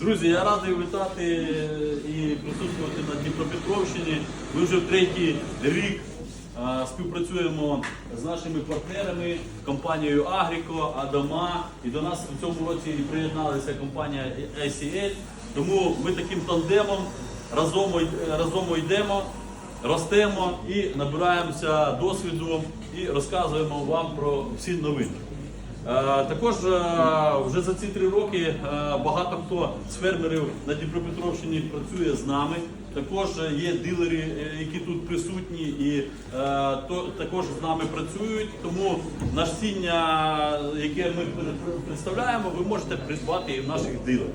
Друзі, я радий вітати і присутствувати на Дніпропетровщині. Ми вже третій рік співпрацюємо з нашими партнерами, компанією Агріко, Адама. І до нас в цьому році приєдналася компанія ACL. Тому ми таким тандемом разом, разом йдемо, ростемо і набираємося досвіду і розказуємо вам про всі новини. Е, Також е, вже за ці три роки е, багато хто з фермерів на Дніпропетровщині працює з нами. Також є дилери, які тут присутні, і то також з нами працюють. Тому насіння, яке ми представляємо, ви можете придбати і в наших дилерів.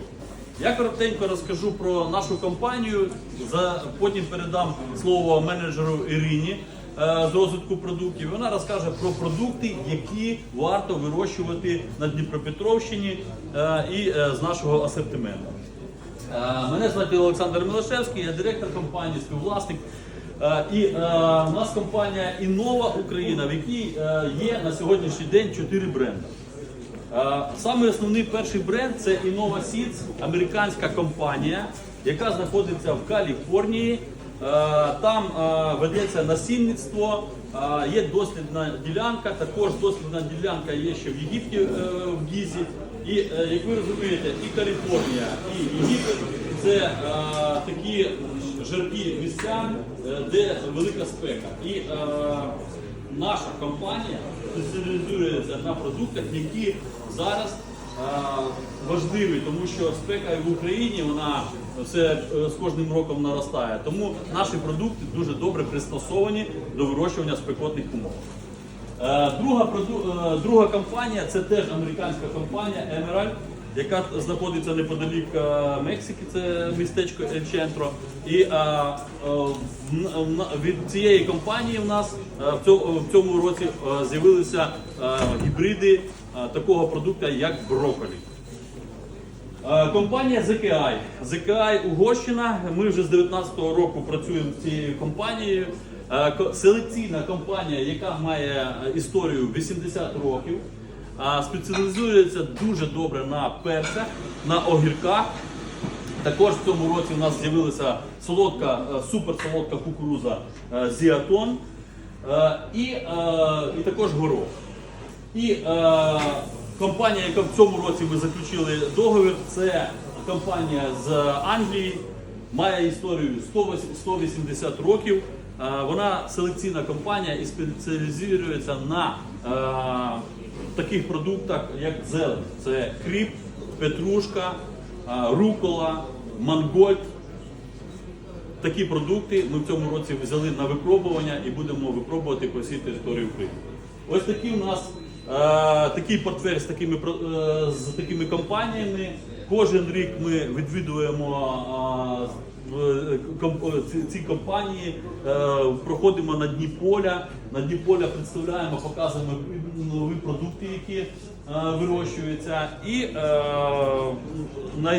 Я коротенько розкажу про нашу компанію. За потім передам слово менеджеру Ірині з розвитку продуктів. Вона розкаже про продукти, які варто вирощувати на Дніпропетровщині е, і е, з нашого асортименту. Е, Мене звати Олександр Милошевський, я директор компанії, співвласник. Е, І е, у нас компанія Інова Україна, в якій е, є на сьогоднішній день чотири бренди. Е, Саме основний перший бренд це Innova Seeds, американська компанія, яка знаходиться в Каліфорнії. Е, Там е, ведеться насінництво, е, є дослідна ділянка, також дослідна ділянка є ще в Єгипті в Гізі. І як ви розумієте, і Каліфорнія, і Єгипет це такі жаркі місця, де велика спека. І наша компанія спеціалізується на продуктах, які зараз важливі, тому що спека в Україні вона все е, з кожним роком наростає. Тому наші продукти дуже добре пристосовані до вирощування спекотних умов. Е, Друга, е, друга компанія це теж американська компанія Emerald, яка знаходиться неподалік е, Мексики, це містечко Ель Чентро. І е, е, в- від цієї компанії в нас е, в цьому, році е, з'явилися е, гібриди е, такого продукту, як брокколі. Е, Компанія ZKI. ZKI Угорщина. Ми вже з 19-го року працюємо з цією компанією. Е, Селекційна компанія, яка має е, історію 80 років, а спеціалізується дуже добре на перцях, на огірках. Також в цьому році у нас з'явилася солодка, е, суперсолодка кукуруза е, Зіатон е, і, і також горох. І компанія, яка в цьому році ми заключили договір, це компанія з Англії, має історію 100 180 років. Вона селекційна компанія і спеціалізується на таких продуктах, як зелень. Це кріп, петрушка, рукола, мангольд. Такі продукти ми в цьому році взяли на випробування і будемо випробувати по всій території України. Ось такі у нас такий портфель з такими е, з такими компаніями. Кожен рік ми відвідуємо е, е, ці, компанії, е, проходимо на дні поля. На дні поля представляємо, показуємо нові продукти, які е, вирощуються, і е,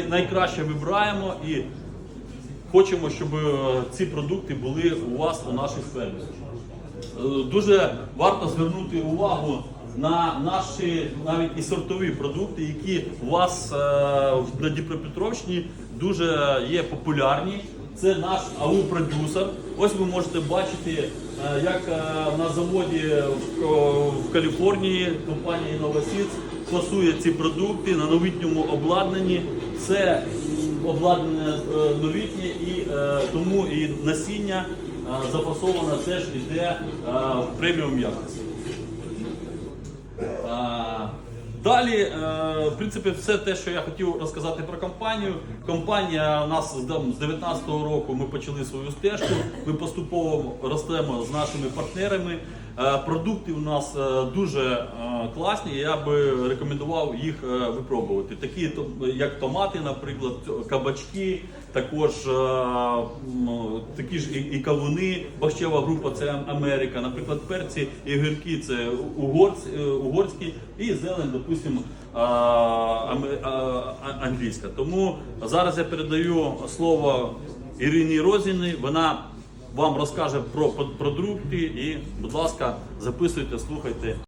найкраще вибираємо і Хочемо, щоб е, ці продукти були у вас у нашій фермі. Е, Дуже варто звернути увагу на наші навіть і сортові продукти, які у вас е, на Дніпропетровщині дуже є популярні. Це наш АУ-продюсер. Ось ви можете бачити, е, як е, на заводі в, Каліфорнії компанія Innovaseeds фасує ці продукти на новітньому обладнанні. Це обладнання е, новітнє і е, тому і насіння е, зафасоване теж йде е, в преміум якості. Е, Далі, е, в принципі, все те, що я хотів розказати про компанію. Компанія у нас з дам- з 19-го року ми почали свою стежку. Ми поступово ростемо з нашими партнерами. Е, Продукти у нас е, дуже е, класні. Я би рекомендував їх випробувати. Такі як томати, наприклад, кабачки, також такі ж і, кавуни. Бахчева група це Америка. Наприклад, перці і гірки це угорські і зелень, допустимо, англійська. Тому зараз я передаю слово Ірині Розіни. Вона вам розкаже про продукти і, будь ласка, записуйте, слухайте.